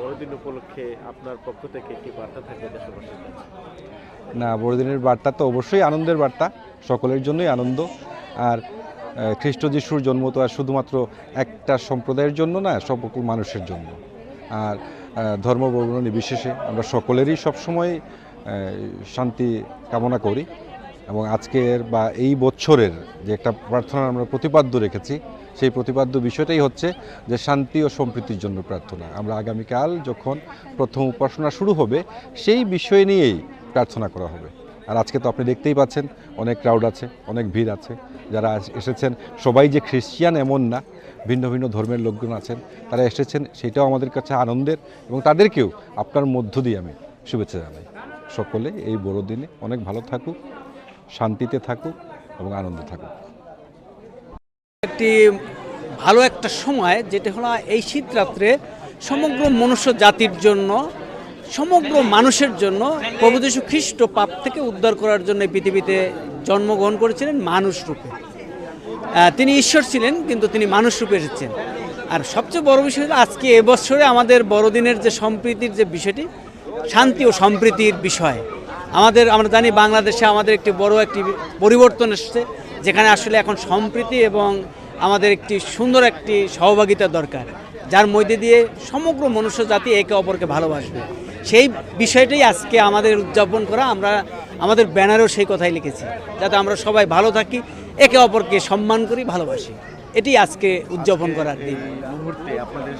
বড়দিন উপলক্ষে আপনার পক্ষ থেকে কি বার্তা থাকবে দেশবাসীর কাছে? না বড়দিনের বার্তা তো অবশ্যই আনন্দের বার্তা। সকলের জন্যই আনন্দ। আর খ্রিস্ট যিশুর জন্ম তো আর শুধুমাত্র একটা সম্প্রদায়ের জন্য না সকল মানুষের জন্য। আর আহ, ধর্ম বর্ণ নির্বিশেষে আমরা সকলেরই সবসময় শান্তি কামনা করি। এবং আজকের বা এই বছরের যে একটা প্রার্থনা আমরা প্রতিপাদ্য রেখেছি, সেই প্রতিপাদ্য বিষয়টাই হচ্ছে যে শান্তি ও সম্প্রীতির জন্য প্রার্থনা। আমরা আগামীকাল যখন প্রথম উপাসনা শুরু হবে, সেই বিষয় নিয়েই প্রার্থনা করা হবে। আর আজকে তো আপনি দেখতেই পাচ্ছেন, অনেক ক্রাউড আছে, অনেক ভিড় আছে। যারা এসেছেন, সবাই যে খ্রিস্টিয়ান এমন না, ভিন্ন ভিন্ন ধর্মের লোকজন আছেন, তারা এসেছেন, সেটাও আমাদের কাছে আনন্দের এবং তাদেরকেও আপনার মধ্য দিয়ে আমি শুভেচ্ছা জানাই। সকলে এই বড়দিনে অনেক ভালো থাকুক। শান্তিতে থাকুক এবং আনন্দে থাকুক। একটি ভালো একটা সময়, যেটা হলো এই শীতরাত্রে সমগ্র মনুষ্য জাতির জন্য, সমগ্র মানুষের জন্য প্রভু যীশু খ্রিস্ট পাপ থেকে উদ্ধার করার জন্য পৃথিবীতে জন্মগ্রহণ করেছিলেন মানুষ রূপে। তিনি ঈশ্বর ছিলেন, কিন্তু তিনি মানুষ রূপে এসেছেন। আর সবচেয়ে বড় বিষয় হলো আজকে এবছরে আমাদের বড়দিনের যে সম্প্রীতির যে বিষয়টি, শান্তি ও সম্প্রীতির বিষয়। আমাদের, আমরা জানি বাংলাদেশে আমাদের একটি বড় একটি পরিবর্তন এসেছে, যেখানে আসলে এখন সম্প্রীতি এবং আমাদের একটি সুন্দর একটি সহভাগিতা দরকার, যার মধ্যে দিয়ে সমগ্র মনুষ্য জাতি একে অপরকে ভালোবাসবে। সেই বিষয়টাই আজকে আমাদের উদযাপন করা, আমরা আমাদের ব্যানারেও সেই কথাই লিখেছি, যাতে আমরা সবাই ভালো থাকি, একে অপরকে সম্মান করি, ভালোবাসি। এটি আজকে উদযাপন করার দিন। মুহূর্তে আপনাদের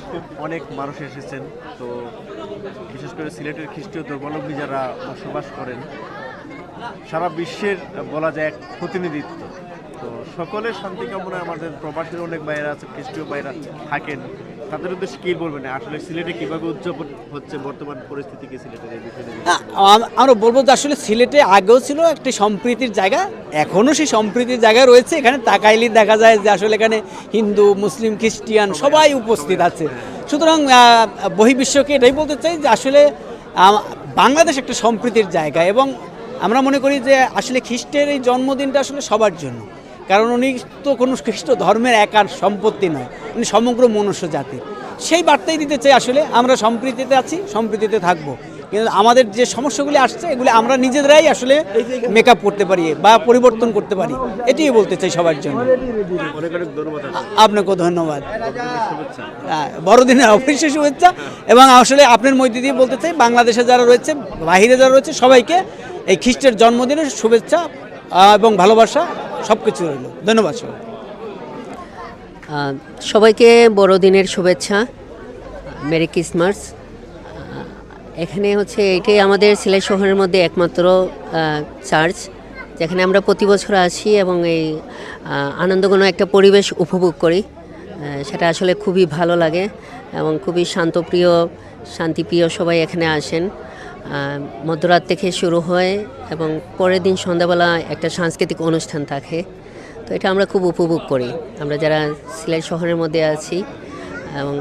অনেক মানুষ এসেছেন, তো বিশেষ করে সিলেটের খ্রিস্টীয় ধর্মাবলম্বী যারা বসবাস করেন সারা বিশ্বের বলা যায় এক প্রতিনিধিত্ব। তো সকলের শান্তি কামনায় আমাদের প্রবাসীর অনেক বাইরা আছে খ্রিস্টীয় বাইরা থাকেন। তাদের উদ্দেশ্যে কি বলবেন? আসলে সিলেটে কীভাবে উদযাপন হচ্ছে বর্তমান পরিস্থিতি কি সিলেটের এই বিষয়ে আমরা বলব যে আসলে সিলেটে আগেও ছিল একটি সম্প্রীতির জায়গা এখনও সেই সম্প্রীতির জায়গা রয়েছে। এখানে তাকাইলে দেখা যায় যে আসলে এখানে হিন্দু মুসলিম খ্রিস্টিয়ান সবাই উপস্থিত আছে। সুতরাং বহির্বিশ্বকে এটাই বলতে চাই যে আসলে বাংলাদেশ একটা সম্প্রীতির জায়গা এবং আমরা মনে করি যে আসলে খ্রিস্টের এই জন্মদিনটা আসলে সবার জন্য। কারণ উনি তো কোনো খ্রিস্ট ধর্মের একার সম্পত্তি নয়, উনি সমগ্র মনুষ্য জাতির। সেই বার্তাই দিতে চাই আসলে, আমরা সম্প্রীতিতে আছি, সম্প্রীতিতে থাকব। কিন্তু আমাদের যে সমস্যাগুলি আসছে এগুলি আমরা নিজেরাই আসলে মেকআপ করতে পারি বা পরিবর্তন করতে পারি। এটিই বলতে চাই সবার জন্য। অনেক অনেক ধন্যবাদ আপনাকে। আপনাকেও ধন্যবাদ। বড়দিনের হ্যাঁ, অবশ্যই শুভেচ্ছা। এবং আসলে আপনার মধ্যে দিয়ে বলতে চাই বাংলাদেশে যারা রয়েছে বাহিরে যারা রয়েছে সবাইকে এই খ্রিস্টের জন্মদিনের শুভেচ্ছা এবং ভালোবাসা সব কিছু রইল। ধন্যবাদ সবাই। সবাইকে বড়দিনের শুভেচ্ছা। Merry Christmas. এখানে হচ্ছে এটাই আমাদের সিলেট শহরের মধ্যে একমাত্র চার্চ যেখানে আমরা প্রতি বছর আসি এবং এই আনন্দঘন একটা পরিবেশ উপভোগ করি। সেটা আসলে খুবই ভালো লাগে এবং খুবই শান্তপ্রিয়, শান্তিপ্রিয় সবাই এখানে আসেন। মধ্যরাত থেকে শুরু হয় এবং পরের দিন সন্ধ্যাবেলা একটা সাংস্কৃতিক অনুষ্ঠান থাকে। তো এটা আমরা খুব উপভোগ করি। আমরা যারা সিলেট শহরের মধ্যে আছি এবং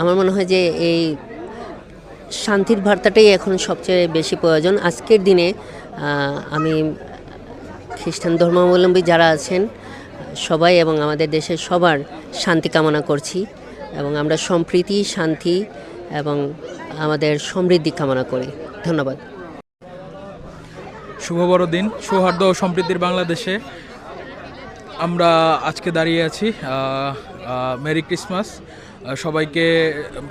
আমার মনে হয় যে এই শান্তির বার্তাটাই এখন সবচেয়ে বেশি প্রয়োজন। আজকের দিনে আমি খ্রিস্টান ধর্মাবলম্বী যারা আছেন, সবাই এবং আমাদের দেশের সবার শান্তি কামনা করছি এবং আমরা সম্প্রীতি, শান্তি এবং আমাদের সমৃদ্ধি কামনা করি। ধন্যবাদ। শুভ বড়দিন, সৌহার্দ্য ও সম্প্রীতির বাংলাদেশে। আমরা আজকে দাঁড়িয়ে আছি মেরি ক্রিসমাস। সবাইকে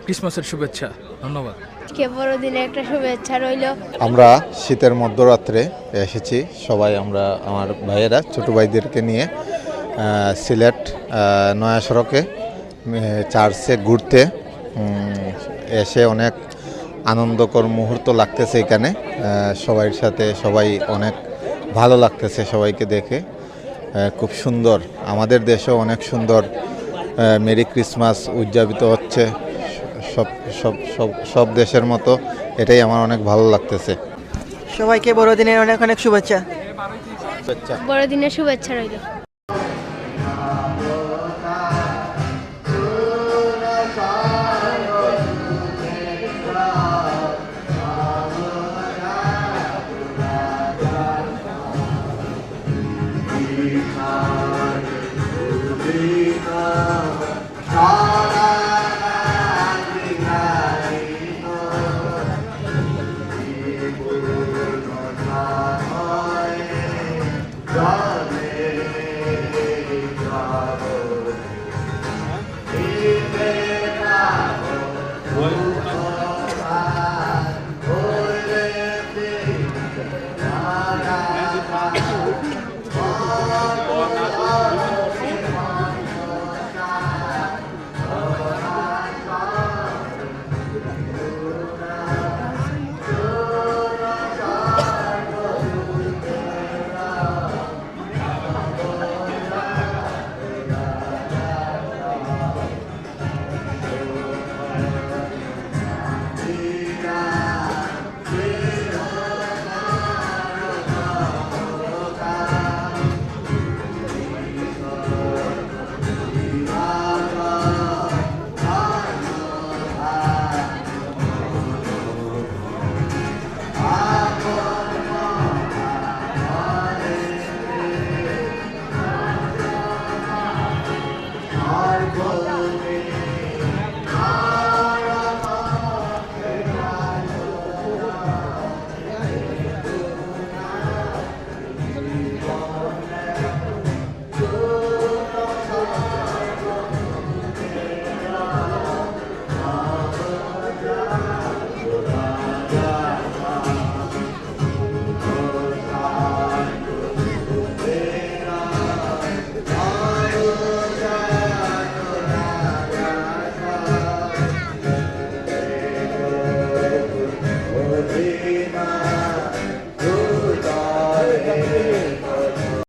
ক্রিসমাসের শুভেচ্ছা। ধন্যবাদ। আজকে বড়দিনে একটা শুভেচ্ছা রইল। আমরা শীতের মধ্যরাত্রে এসেছি। সবাই আমরা, আমার ভাইয়েরা, ছোট ভাইদেরকে নিয়ে সিলেট নয়া সড়কে চার্চে ঘুরতে এসে অনেক আনন্দকর মুহূর্ত লাগতেছে এখানে। সবাইয়ের সাথে সবাই অনেক ভালো লাগতেছে সবাইকে দেখে। খুব সুন্দর। আমাদের দেশেও অনেক সুন্দর মেরি ক্রিসমাস উদযাপিত হচ্ছে। সব সব সব সব দেশের মতো এটাই আমার অনেক ভালো লাগতেছে। সবাইকে বড়দিনের অনেক অনেক শুভেচ্ছা। বড়দিনের শুভেচ্ছা রইল।